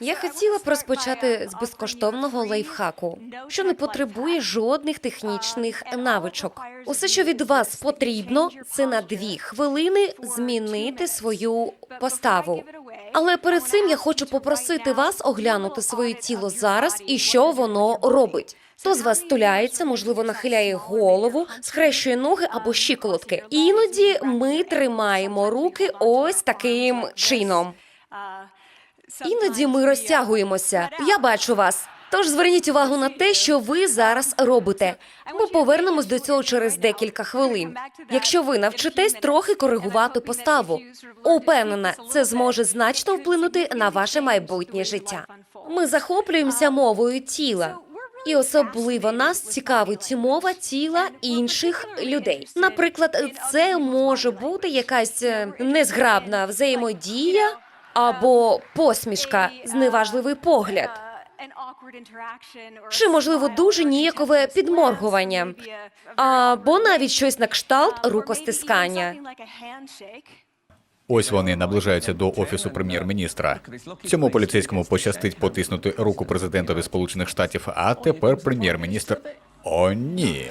Я хотіла б розпочати з безкоштовного лайфхаку, що не потребує жодних технічних навичок. Усе, що від вас потрібно, це на дві хвилини змінити свою поставу. Але перед цим я хочу попросити вас оглянути своє тіло зараз і що воно робить. Хто з вас стуляється, можливо, нахиляє голову, схрещує ноги або щиколотки. Іноді ми тримаємо руки ось таким чином. Іноді ми розтягуємося. Я бачу вас. Тож зверніть увагу на те, що ви зараз робите. Ми повернемось до цього через декілька хвилин. Якщо ви навчитесь трохи коригувати поставу, упевнена, це зможе значно вплинути на ваше майбутнє життя. Ми захоплюємося мовою тіла. І особливо нас цікавить мова тіла інших людей. Наприклад, це може бути якась е, незграбна взаємодія або посмішка, зневажливий погляд. Чи можливо дуже ніякове підморгування, або навіть щось на кшталт рукостискання. Ось вони наближаються до офісу прем'єр-міністра. Цьому поліцейському пощастить потиснути руку президентові Сполучених Штатів, а тепер прем'єр-міністр. О, ні.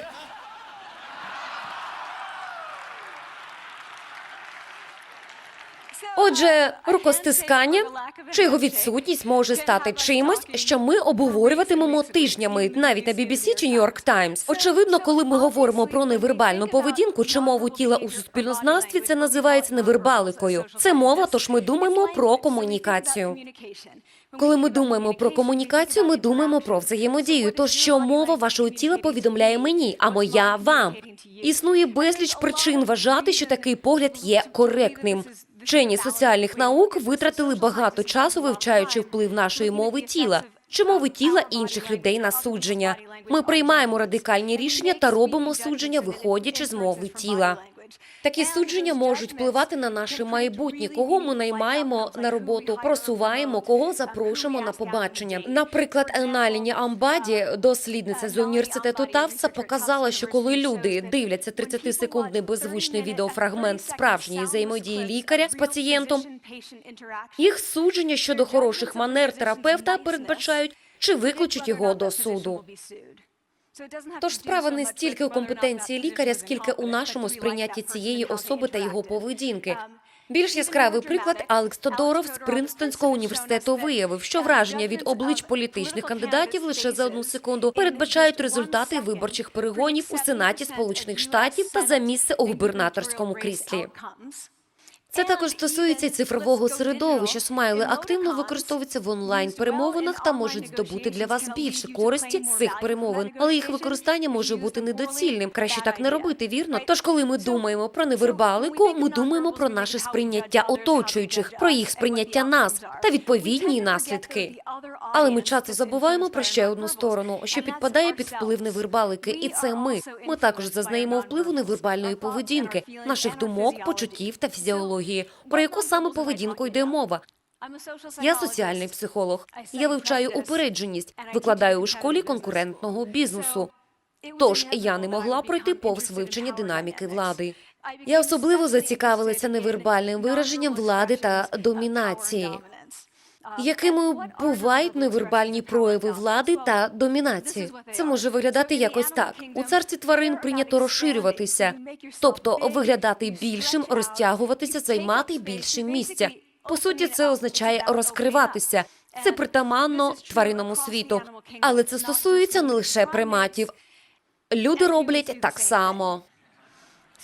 Отже, рукостискання чи його відсутність може стати чимось, що ми обговорюватимемо тижнями, навіть на BBC чи New York Times. Очевидно, коли ми говоримо про невербальну поведінку чи мову тіла у суспільнознавстві, це називається невербаликою. Це мова, тож ми думаємо про комунікацію. Коли ми думаємо про комунікацію, ми думаємо про взаємодію. То що мова вашого тіла повідомляє мені, а моя вам. Існує безліч причин вважати, що такий погляд є коректним. Вчені соціальних наук витратили багато часу, вивчаючи вплив нашої мови тіла чи мови тіла інших людей на судження. Ми приймаємо радикальні рішення та робимо судження, виходячи з мови тіла. Такі судження можуть впливати на наше майбутнє, кого ми наймаємо на роботу, просуваємо, кого запрошуємо на побачення. Наприклад, Еналіні Амбаді, дослідниця з університету Тавса, показала, що коли люди дивляться 30-секундний беззвучний відеофрагмент справжньої взаємодії лікаря з пацієнтом, їх судження щодо хороших манер терапевта передбачають чи викличуть його до суду. Тож справа не стільки у компетенції лікаря, скільки у нашому сприйнятті цієї особи та його поведінки. Більш яскравий приклад Алекс Тодоров з Принстонського університету виявив, що враження від облич політичних кандидатів лише за одну секунду передбачають результати виборчих перегонів у Сенаті Сполучених Штатів та за місце у губернаторському кріслі. Це також стосується цифрового середовища. Смайли активно використовуються в онлайн перемовинах та можуть здобути для вас більше користі з цих перемовин, але їх використання може бути недоцільним. Краще так не робити, вірно? Тож, коли ми думаємо про невербалику, ми думаємо про наше сприйняття оточуючих, про їх сприйняття нас та відповідні наслідки. Але ми часто забуваємо про ще одну сторону, що підпадає під вплив невербалики, і це ми. Ми також зазнаємо впливу невербальної поведінки, наших думок, почуттів та фізіології. Про яку саме поведінку йде мова? Я соціальний психолог. Я вивчаю упередженість, викладаю у школі конкурентного бізнесу. Тож я не могла пройти повз вивчення динаміки влади. Я особливо зацікавилася невербальним вираженням влади та домінації. Якими бувають невербальні прояви влади та домінації? Це може виглядати якось так. У царстві тварин прийнято розширюватися, тобто виглядати більшим, розтягуватися, займати більше місця. По суті, це означає розкриватися. Це притаманно тваринному світу, але це стосується не лише приматів. Люди роблять так само.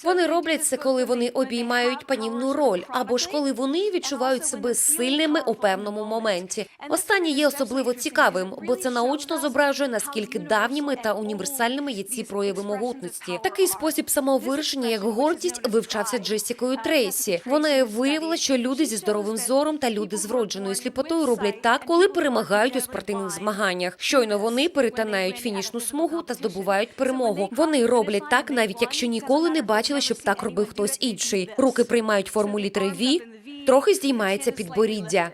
Вони роблять це, коли вони обіймають панівну роль, або ж коли вони відчувають себе сильними у певному моменті. Останнє є особливо цікавим, бо це наочно зображує наскільки давніми та універсальними є ці прояви могутності. Такий спосіб самовирішення, як гордість, вивчався Джесікою Трейсі. Вона виявила, що люди зі здоровим зором та люди з вродженою сліпотою роблять так, коли перемагають у спортивних змаганнях. Щойно вони перетинають фінішну смугу та здобувають перемогу. Вони роблять так, навіть якщо ніколи не бачили, щоб так робив хтось інший. Руки приймають форму літери «Ві», трохи здіймається підборіддя.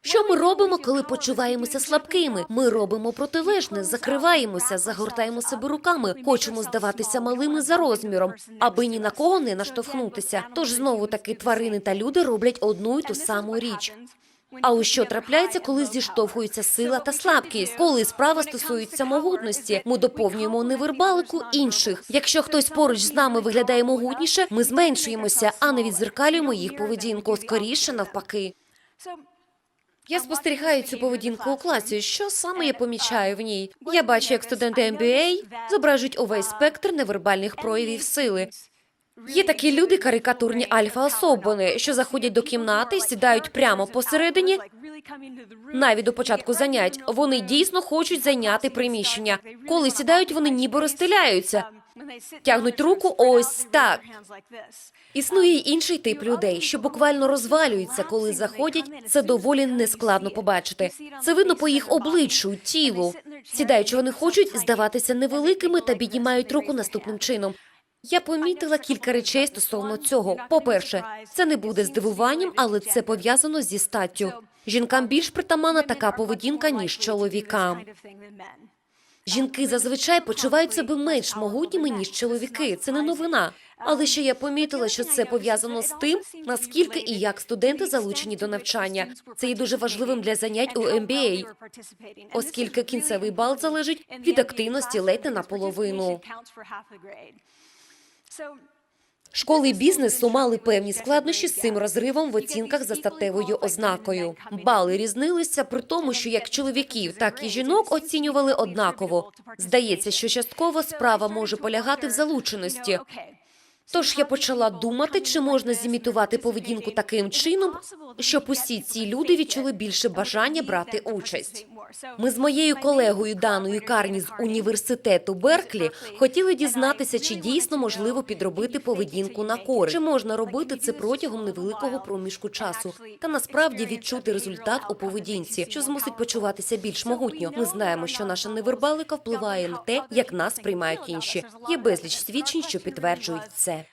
Що ми робимо, коли почуваємося слабкими? Ми робимо протилежне, закриваємося, загортаємо себе руками, хочемо здаватися малими за розміром, аби ні на кого не наштовхнутися. Тож знову таки тварини та люди роблять одну й ту саму річ. А ось що трапляється, коли зіштовхуються сила та слабкість, коли справа стосується могутності, ми доповнюємо невербалику інших. Якщо хтось поруч з нами виглядає могутніше, ми зменшуємося, а не відзеркалюємо їх поведінку. Скоріше навпаки. Я спостерігаю цю поведінку у класі. Що саме я помічаю в ній? Я бачу, як студенти MBA зображують увесь спектр невербальних проявів сили. Є такі люди, карикатурні альфа-особини, що заходять до кімнати, сідають прямо посередині, навіть до початку занять. Вони дійсно хочуть зайняти приміщення. Коли сідають, вони ніби розстеляються. Тягнуть руку ось так. Існує й інший тип людей, що буквально розвалюються, коли заходять. Це доволі нескладно побачити. Це видно по їх обличчю, тілу. Сідаючи, вони хочуть здаватися невеликими та піднімають руку наступним чином. Я помітила кілька речей стосовно цього. По-перше, це не буде здивуванням, але це пов'язано зі статтю. Жінкам більш притаманна така поведінка, ніж чоловікам. Жінки зазвичай почувають себе менш могутніми, ніж чоловіки. Це не новина. Але ще я помітила, що це пов'язано з тим, наскільки і як студенти залучені до навчання. Це є дуже важливим для занять у MBA, оскільки кінцевий бал залежить від активності ледь не наполовину. Школи бізнесу мали певні складнощі з цим розривом в оцінках за статевою ознакою. Бали різнилися при тому, що як чоловіків, так і жінок оцінювали однаково. Здається, що частково справа може полягати в залученості. Тож я почала думати, чи можна зімітувати поведінку таким чином, щоб усі ці люди відчули більше бажання брати участь. Ми з моєю колегою Даною Карні з університету Берклі хотіли дізнатися, чи дійсно можливо підробити поведінку на користь. Чи можна робити це протягом невеликого проміжку часу та насправді відчути результат у поведінці, що змусить почуватися більш могутньо. Ми знаємо, що наша невербалика впливає на те, як нас сприймають інші. Є безліч свідчень, що підтверджують це.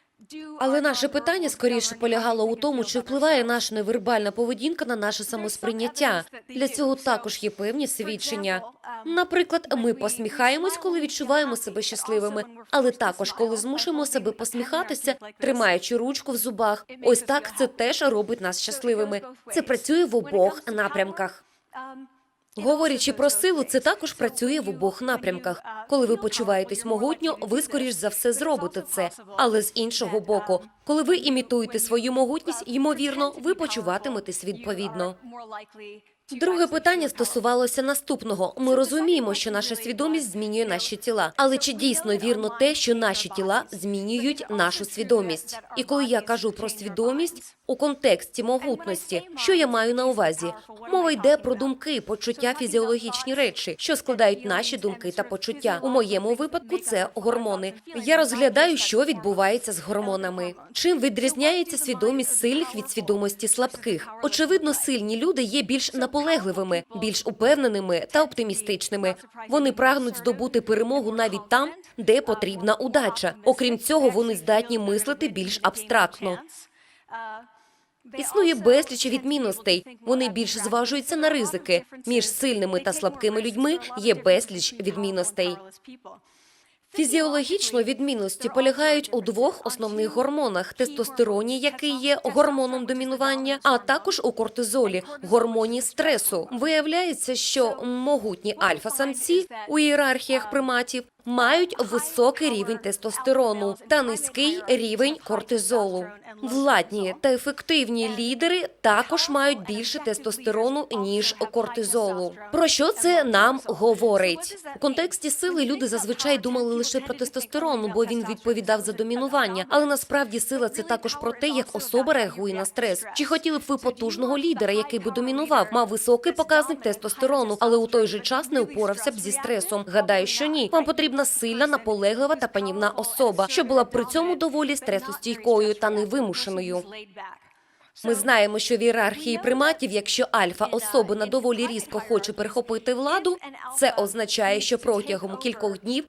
Але наше питання скоріше полягало у тому, чи впливає наша невербальна поведінка на наше самосприйняття. Для цього також є певні свідчення. Наприклад, ми посміхаємось, коли відчуваємо себе щасливими, але також коли змушуємо себе посміхатися, тримаючи ручку в зубах. Ось так це теж робить нас щасливими. Це працює в обох напрямках. Говорячи про силу, це також працює в обох напрямках. Коли ви почуваєтесь могутньо, ви скоріш за все зробите це. Але з іншого боку, коли ви імітуєте свою могутність, ймовірно, ви почуватиметесь відповідно. Друге питання стосувалося наступного. Ми розуміємо, що наша свідомість змінює наші тіла, але чи дійсно вірно те, що наші тіла змінюють нашу свідомість? І коли я кажу про свідомість у контексті могутності, що я маю на увазі? Мова йде про думки, почуття, фізіологічні речі, що складають наші думки та почуття. У моєму випадку це гормони. Я розглядаю, що відбувається з гормонами. Чим відрізняється свідомість сильних від свідомості слабких? Очевидно, сильні люди є більш наполегливими, більш упевненими та оптимістичними. Вони прагнуть здобути перемогу навіть там, де потрібна удача. Окрім цього, вони здатні мислити більш абстрактно. Існує безліч відмінностей. Вони більш зважуються на ризики. Між сильними та слабкими людьми є безліч відмінностей. Фізіологічно відмінності полягають у двох основних гормонах: тестостероні, який є гормоном домінування, а також у кортизолі, гормоні стресу. Виявляється, що могутні альфа-самці у ієрархіях приматів мають високий рівень тестостерону та низький рівень кортизолу. Владні та ефективні лідери також мають більше тестостерону ніж кортизолу. Про що це нам говорить? У контексті сили люди зазвичай думали лише про тестостерон, бо він відповідав за домінування. Але насправді сила це також про те, як особа реагує на стрес. Чи хотіли б ви потужного лідера, який би домінував, мав високий показник тестостерону, але у той же час не упорався б зі стресом? Гадаю, що ні. Вам потрібна сильна, наполеглива та панівна особа, що була при цьому доволі стресостійкою та невимушеною. Ми знаємо, що в ієрархії приматів, якщо альфа особина доволі різко хоче перехопити владу, це означає, що протягом кількох днів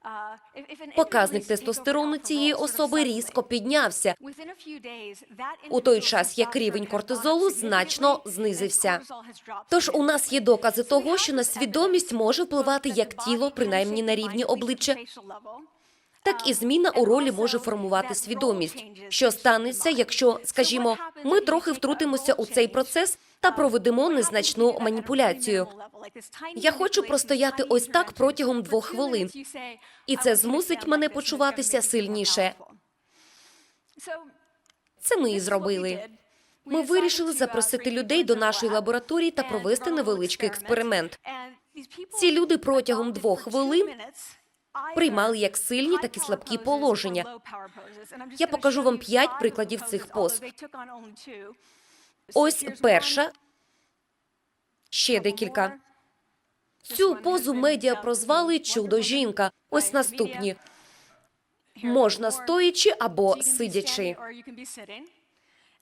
показник тестостерону цієї особи різко піднявся, у той час як рівень кортизолу значно знизився. Тож у нас є докази того, що на свідомість може впливати як тіло, принаймні на рівні обличчя, так і зміна у ролі може формувати свідомість. Що станеться, якщо, скажімо, ми трохи втрутимося у цей процес та проведемо незначну маніпуляцію. Я хочу простояти ось так протягом двох хвилин, і це змусить мене почуватися сильніше. Це ми і зробили. Ми вирішили запросити людей до нашої лабораторії та провести невеличкий експеримент. Ці люди протягом двох хвилин приймали як сильні, так і слабкі положення. Я покажу вам п'ять прикладів цих поз. Ось перша, ще декілька. Цю позу медіа прозвали чудо жінка. Ось наступні. Можна стоячи або сидячи.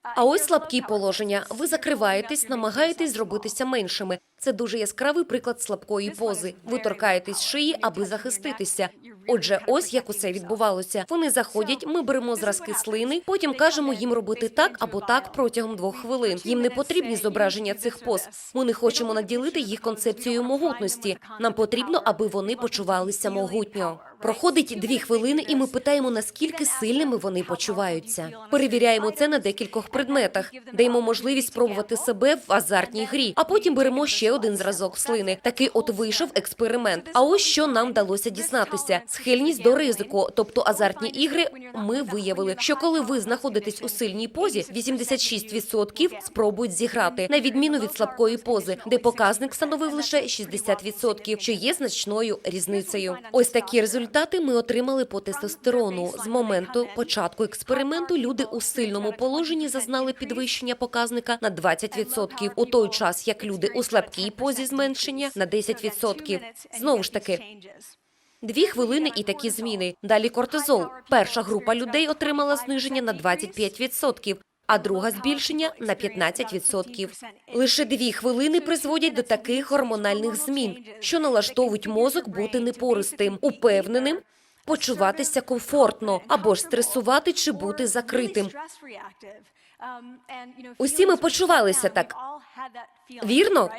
А ось слабкі положення. Ви закриваєтесь, намагаєтесь зробитися меншими. Це дуже яскравий приклад слабкої пози. Ви торкаєтесь шиї, аби захиститися. Отже, ось як усе відбувалося. Вони заходять, ми беремо зразки слини, потім кажемо їм робити так або так протягом двох хвилин. Їм не потрібні зображення цих поз. Ми не хочемо наділити їх концепцією могутності. Нам потрібно, аби вони почувалися могутньо. Проходить дві хвилини, і ми питаємо, наскільки сильними вони почуваються. Перевіряємо це на декількох предметах, даємо можливість спробувати себе в азартній грі, а потім беремо ще один зразок слини. Такий от вийшов експеримент. А ось що нам вдалося дізнатися: схильність до ризику, тобто азартні ігри. Ми виявили, що коли ви знаходитесь у сильній позі, 86% спробують зіграти, на відміну від слабкої пози, де показник становив лише 60%, що є значною різницею. Ось такі результати ми отримали по тестостерону. З моменту початку експерименту люди у сильному положенні зазнали підвищення показника на 20%, у той час як люди у слабкій позі зменшення на 10%. Знову ж таки, Дві хвилини і такі зміни. Далі кортизол. Перша група людей отримала зниження на 25%, а друга збільшення на 15%. Лише дві хвилини призводять до таких гормональних змін, що налаштовують мозок бути непористим, упевненим, почуватися комфортно або ж стресувати чи бути закритим. Усі ми почувалися так. Вірно?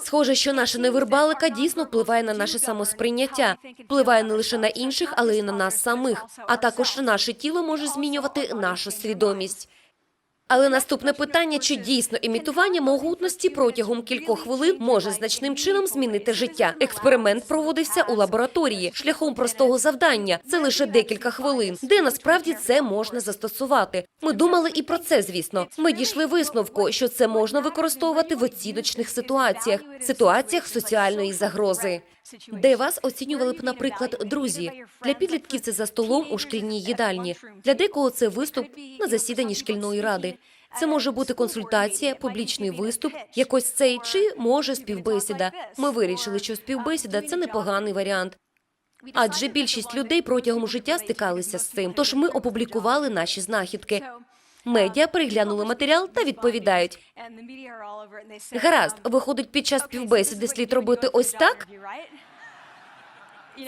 Схоже, що наша невербалика дійсно впливає на наше самосприйняття, впливає не лише на інших, але й на нас самих. А також наше тіло може змінювати нашу свідомість. Але наступне питання: чи дійсно імітування могутності протягом кількох хвилин може значним чином змінити життя? Експеримент проводився у лабораторії шляхом простого завдання. Це лише декілька хвилин, де насправді це можна застосувати. Ми думали і про це, звісно. Ми дійшли висновку, що це можна використовувати в оціночних ситуаціях, ситуаціях соціальної загрози. Де вас оцінювали б, наприклад, друзі для підлітків це за столом у шкільній їдальні. Для декого це виступ на засіданні шкільної ради. Це може бути консультація, публічний виступ, якось цей чи може співбесіда. Ми вирішили, що співбесіда це непоганий варіант. Адже більшість людей протягом життя стикалися з цим. Тож ми опублікували наші знахідки. Медіа переглянули матеріал та відповідають: гаразд, виходить, під час співбесіди слід робити ось так.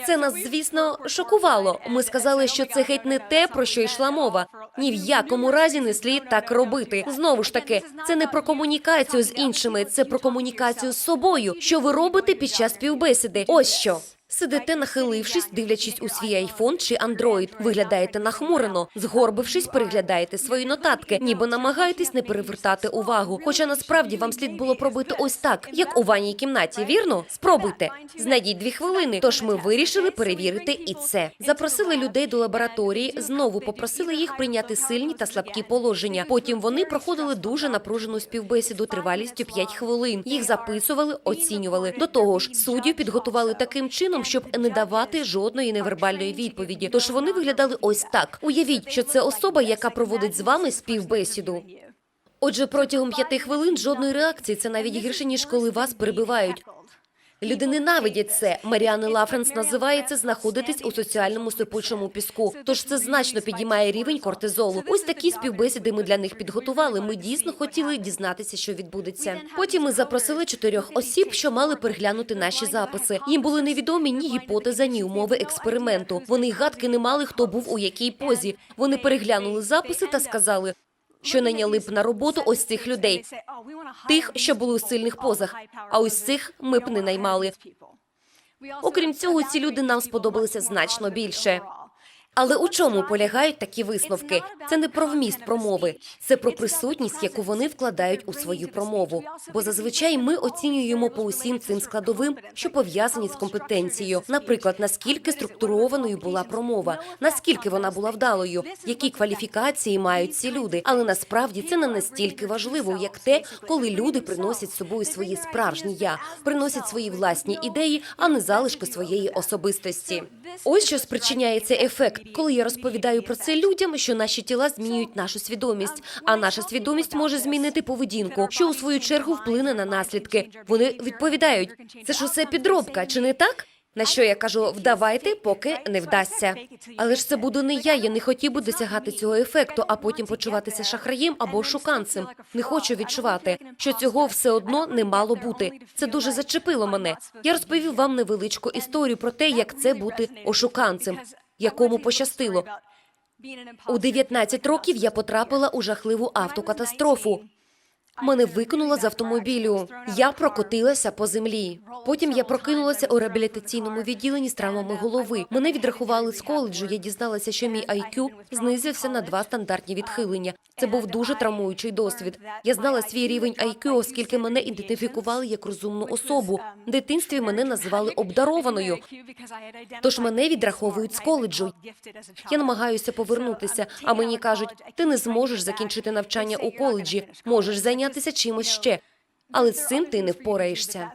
Це нас, звісно, шокувало. Ми сказали, що це геть не те, про що йшла мова. Ні в якому разі не слід так робити. Знову ж таки, це не про комунікацію з іншими, це про комунікацію з собою. Що ви робите під час співбесіди? Ось що. Сидите, нахилившись, дивлячись у свій айфон чи андроїд. Виглядаєте нахмурено, згорбившись, переглядаєте свої нотатки, ніби намагаєтесь не перевертати увагу. Хоча насправді вам слід було пробити ось так, як у ванній кімнаті. Вірно? Спробуйте. Знайдіть дві хвилини. Тож ми вирішили перевірити і це. Запросили людей до лабораторії. Знову попросили їх прийняти сильні та слабкі положення. Потім вони проходили дуже напружену співбесіду тривалістю 5 хвилин. Їх записували, оцінювали. До того ж, суддів підготували таким чином, щоб не давати жодної невербальної відповіді. Тож вони виглядали ось так. Уявіть, що це особа, яка проводить з вами співбесіду. Отже, протягом п'яти хвилин жодної реакції. Це навіть гірше ніж коли вас перебивають. Люди ненавидять це. Маріани Лафренс називає це знаходитись у соціальному сипучому піску. Тож це значно підіймає рівень кортизолу. Ось такі співбесіди ми для них підготували. Ми дійсно хотіли дізнатися, що відбудеться. Потім ми запросили чотирьох осіб, що мали переглянути наші записи. Їм були невідомі ні гіпотеза, ні умови експерименту. Вони гадки не мали, хто був у якій позі. Вони переглянули записи та сказали. Що найняли б на роботу ось цих людей, тих, що були у сильних позах, а ось цих ми б не наймали. Окрім цього, ці люди нам сподобалися значно більше. Але у чому полягають такі висновки? Це не про вміст промови, це про присутність, яку вони вкладають у свою промову. Бо зазвичай ми оцінюємо по усім цим складовим, що пов'язані з компетенцією. Наприклад, наскільки структурованою була промова, наскільки вона була вдалою, які кваліфікації мають ці люди. Але насправді це не настільки важливо, як те, коли люди приносять з собою свої справжні я, приносять свої власні ідеї, а не залишки своєї особистості. Ось що спричиняє цей ефект, коли я розповідаю про це людям, що наші тіла змінюють нашу свідомість, а наша свідомість може змінити поведінку, що у свою чергу вплине на наслідки. Вони відповідають: це ж усе підробка, чи не так? На що я кажу, вдавайте, поки не вдасться. Але ж це буду не я. Я не хотів би досягати цього ефекту, а потім почуватися шахраєм або шуканцем. Не хочу відчувати, що цього все одно не мало бути. Це дуже зачепило мене. Я розповів вам невеличку історію про те, як це бути ошуканцем, якому пощастило. У 19 років я потрапила у жахливу автокатастрофу. Мене викинуло з автомобілю. Я прокотилася по землі. Потім я прокинулася у реабілітаційному відділенні з травмами голови. Мене відрахували з коледжу. Я дізналася, що мій IQ знизився на два стандартні відхилення. Це був дуже травмуючий досвід. Я знала свій рівень IQ, оскільки мене ідентифікували як розумну особу. В дитинстві мене називали обдарованою. Тож мене відраховують з коледжу. Я намагаюся повернутися, а мені кажуть, ти не зможеш закінчити навчання у коледжі, можеш зайнятися чимось ще. Але з цим ти не впораєшся.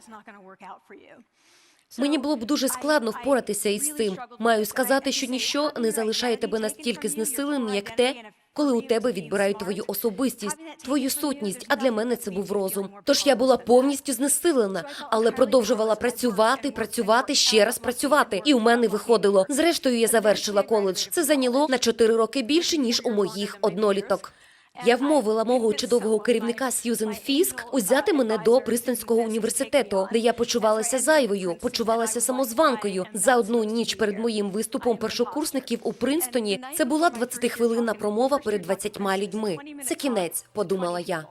Мені було б дуже складно впоратися із цим. Маю сказати, що ніщо не залишає тебе настільки знесиленим, як те, коли у тебе відбирають твою особистість, твою сутність. А для мене це був розум. Тож я була повністю знесилена, але продовжувала працювати, працювати, ще раз працювати. І у мене виходило. Зрештою, я завершила коледж. Це зайняло на 4 роки більше ніж у моїх одноліток. Я вмовила мого чудового керівника Сьюзен Фіск узяти мене до Пристинського університету, де я почувалася зайвою, почувалася самозванкою. За одну ніч перед моїм виступом першокурсників у Принстоні це була 20-хвилинна промова перед 20 людьми. Це кінець, подумала я.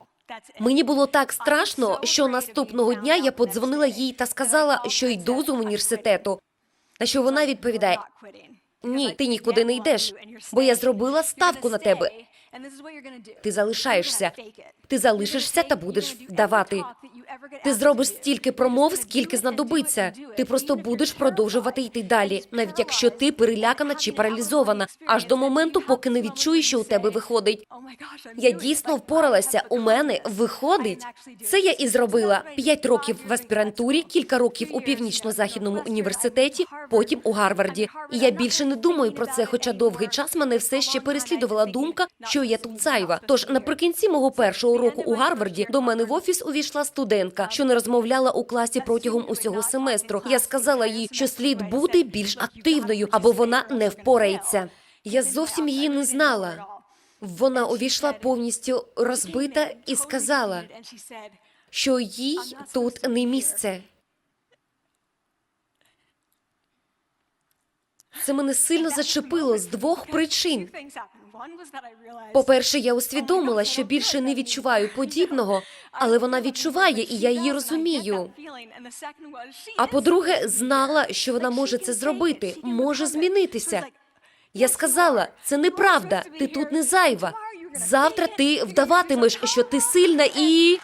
Мені було так страшно, що наступного дня я подзвонила їй та сказала, що йду з університету. На що вона відповідає: Ні, ти нікуди не йдеш, бо я зробила ставку на тебе. Ти залишаєшся. Ти залишишся та будеш вдавати. Ти зробиш стільки промов, скільки знадобиться. Ти просто будеш продовжувати йти далі, навіть якщо ти перелякана чи паралізована, аж до моменту, поки не відчуєш, що у тебе виходить. Я дійсно впоралася. У мене виходить. Це я і зробила п'ять років в аспірантурі, кілька років у північно-західному університеті, потім у Гарварді. І я більше не думаю про це, хоча довгий час мене все ще переслідувала думка, що я тут зайва. Тож наприкінці мого першого року у Гарварді до мене в офіс увійшла студентка, що не розмовляла у класі протягом усього семестру. Я сказала їй, що слід бути більш активною, або вона не впорається. Я зовсім її не знала. Вона увійшла повністю розбита і сказала, що їй тут не місце. Це мене сильно зачепило з двох причин. По-перше, я усвідомила, що більше не відчуваю подібного, але вона відчуває, і я її розумію. А по-друге, знала, що вона може це зробити, може змінитися. Я сказала, це неправда, ти тут не зайва. Завтра ти вдаватимеш, що ти сильна і.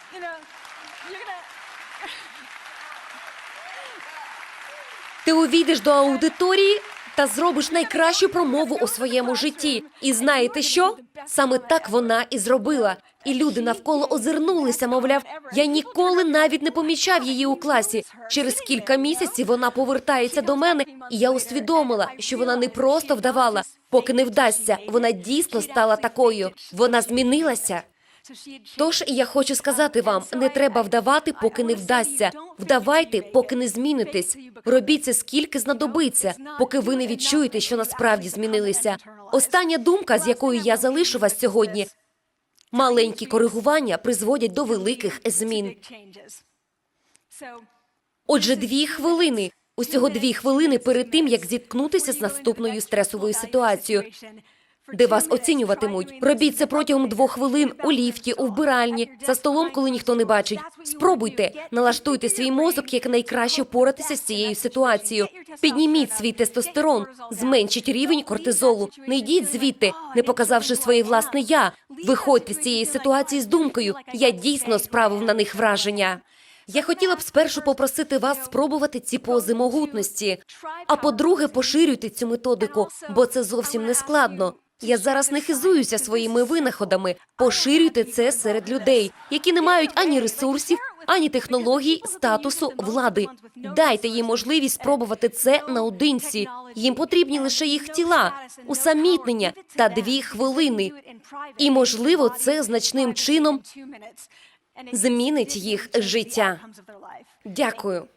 Ти увійдеш до аудиторії та зробиш найкращу промову у своєму житті. І знаєте що? Саме так вона і зробила. І люди навколо озирнулися, мовляв, я ніколи навіть не помічав її у класі. Через кілька місяців вона повертається до мене, і я усвідомила, що вона не просто вдавала, поки не вдасться. Вона дійсно стала такою. Вона змінилася. Тож я хочу сказати вам: не треба вдавати, поки не вдасться. Вдавайте, поки не змінитесь. Робіть це скільки знадобиться, поки ви не відчуєте, що насправді змінилися. Остання думка, з якою я залишу вас сьогодні. Маленькі коригування призводять до великих змін. Отже, дві хвилини. Усього дві хвилини перед тим, як зіткнутися з наступною стресовою ситуацією, де вас оцінюватимуть. Робіть це протягом двох хвилин у ліфті, у вбиральні, за столом, коли ніхто не бачить. Спробуйте, налаштуйте свій мозок як найкраще впоратися з цією ситуацією. Підніміть свій тестостерон, зменшіть рівень кортизолу. Не йдіть звідти, не показавши своє власне я. Виходьте з цієї ситуації з думкою. Я дійсно справив на них враження. Я хотіла б спершу попросити вас спробувати ці пози могутності. А по-друге, поширюйте цю методику, бо це зовсім не складно. Я зараз не хизуюся своїми винаходами. Поширюйте це серед людей, які не мають ані ресурсів, ані технологій, статусу, влади. Дайте їм можливість спробувати це наодинці. Їм потрібні лише їх тіла, усамітнення та дві хвилини. І, можливо, це значним чином змінить їх життя. Дякую.